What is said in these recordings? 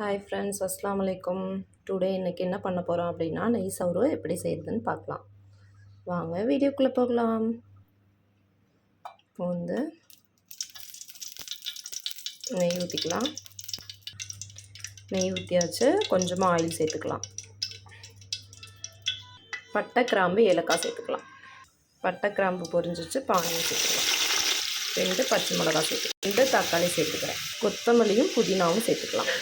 Hi friends அஸ்லாம் அலைக்கும் today இன்றைக்கி என்ன பண்ண போகிறோம் அப்படின்னா நெய் சவுறு எப்படி செய்கிறதுன்னு பார்க்கலாம். வாங்க வீடியோக்குள்ளே போகலாம். இப்போ வந்து நெய் ஊற்றிக்கலாம் நெய் ஊற்றியாச்சு கொஞ்சமாக ஆயில் சேர்த்துக்கலாம். பட்டை கிராம்பு ஏலக்காய் சேர்த்துக்கலாம். பட்டை கிராம்பு பொரிஞ்சிச்சு பானியும் சேர்த்துக்கலாம். ரெண்டு பச்சை மிளகாய் சேர்த்து ரெண்டு தக்காளி சேர்த்துக்கிறேன். கொத்தமல்லியும் புதினாவும் சேர்த்துக்கலாம்.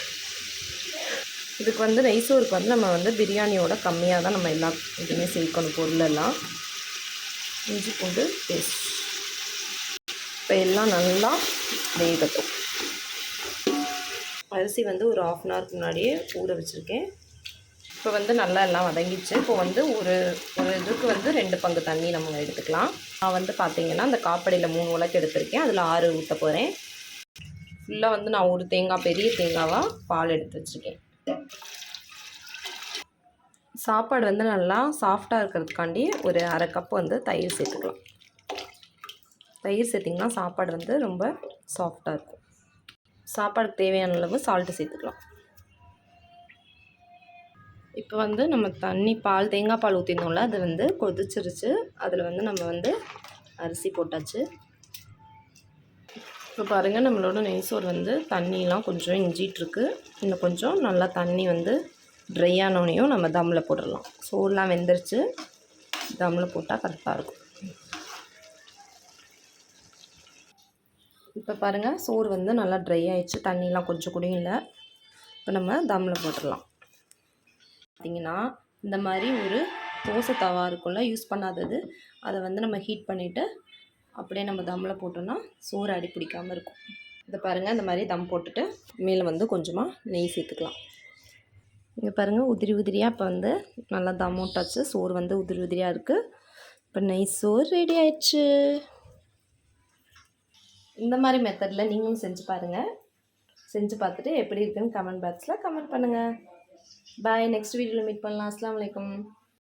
இதுக்கு வந்து மைசூருக்கு வந்து நம்ம வந்து பிரியாணியோட கம்மியாக தான் நம்ம எல்லா இதுவுமே சேர்க்கணும் பொருளெல்லாம். இஞ்சி பூண்டு பேஸ்ட். இப்போ எல்லாம் நல்லா வேகட்டும். அரிசி வந்து ஒரு ஆஃப் அன் ஹவருக்கு முன்னாடியே ஊற வச்சுருக்கேன். இப்போ வந்து நல்லா எல்லாம் வதங்கிச்சு இப்போ வந்து ஒரு ஒரு இதுக்கு வந்து ரெண்டு பங்கு தண்ணி நம்ம எடுத்துக்கலாம். நான் வந்து பார்த்தீங்கன்னா அந்த காப்படியில் மூணு உலக்கு எடுத்திருக்கேன். அதில் ஆறு ஊற்ற போகிறேன் ஃபுல்லாக வந்து நான் ஒரு தேங்காய் பெரிய தேங்காவாக பால் எடுத்து வச்சுருக்கேன். சாப்பாடு வந்து நல்லா சாஃப்டாக இருக்கிறதுக்காண்டி ஒரு அரை கப் வந்து தயிர் சேர்த்துக்கலாம். தயிர் சேர்த்திங்கன்னா சாப்பாடு வந்து ரொம்ப சாஃப்டாக இருக்கும். சாப்பாடுக்கு தேவையான அளவு சால்ட்டு சேர்த்துக்கலாம். இப்போ வந்து நம்ம தண்ணி பால் தேங்காய் பால் ஊற்றிருந்தோம்ல அது வந்து கொதிச்சிருச்சு. அதில் வந்து நம்ம வந்து அரிசி போட்டாச்சு. இப்போ பாருங்கள் நம்மளோட நெய்சோறு வந்து தண்ணியெலாம் கொஞ்சம் இஞ்சிகிட்ருக்கு இன்னும் கொஞ்சம் நல்லா தண்ணி வந்து ட்ரை ஆனோடனையும் நம்ம தம்மில் போட்டுடலாம் சோறுலாம் வெந்துருச்சு. தம்மில் போட்டால் கரெக்டாக இருக்கும். இப்போ பாருங்கள் சோறு வந்து நல்லா ட்ரை ஆயிடுச்சு. தண்ணிலாம் கொஞ்சம் கூட இல்லை. இப்போ நம்ம தம்மில் போட்டுடலாம் பார்த்திங்கன்னா இந்த மாதிரி ஒரு தோசை தவா இருக்கும்ல யூஸ் பண்ணாதது. அதை வந்து நம்ம ஹீட் பண்ணிவிட்டு அப்படியே நம்ம தம்மில் போட்டோம்னா சோறு அடி பிடிக்காமல் இருக்கும். இதை பாருங்கள் இந்த மாதிரி தம் போட்டுட்டு மேலே வந்து கொஞ்சமாக நெய் சேர்த்துக்கலாம். இங்கே பாருங்கள் உதிரி உதிரியாக இப்போ வந்து நல்லா தம் விட்டாச்சு சோறு வந்து உதிரி உதிரியாக இருக்குது இப்போ நெய் சோறு ரெடி ஆயிடுச்சு. இந்த மாதிரி மெத்தடில் நீங்களும் செஞ்சு பாருங்கள் செஞ்சு பார்த்துட்டு எப்படி இருக்குன்னு கமெண்ட் பாக்ஸில் கமெண்ட் பண்ணுங்கள் பாய் நெக்ஸ்ட் வீடியோவில் மீட் பண்ணலாம். அஸ்லாம் வலைக்கம்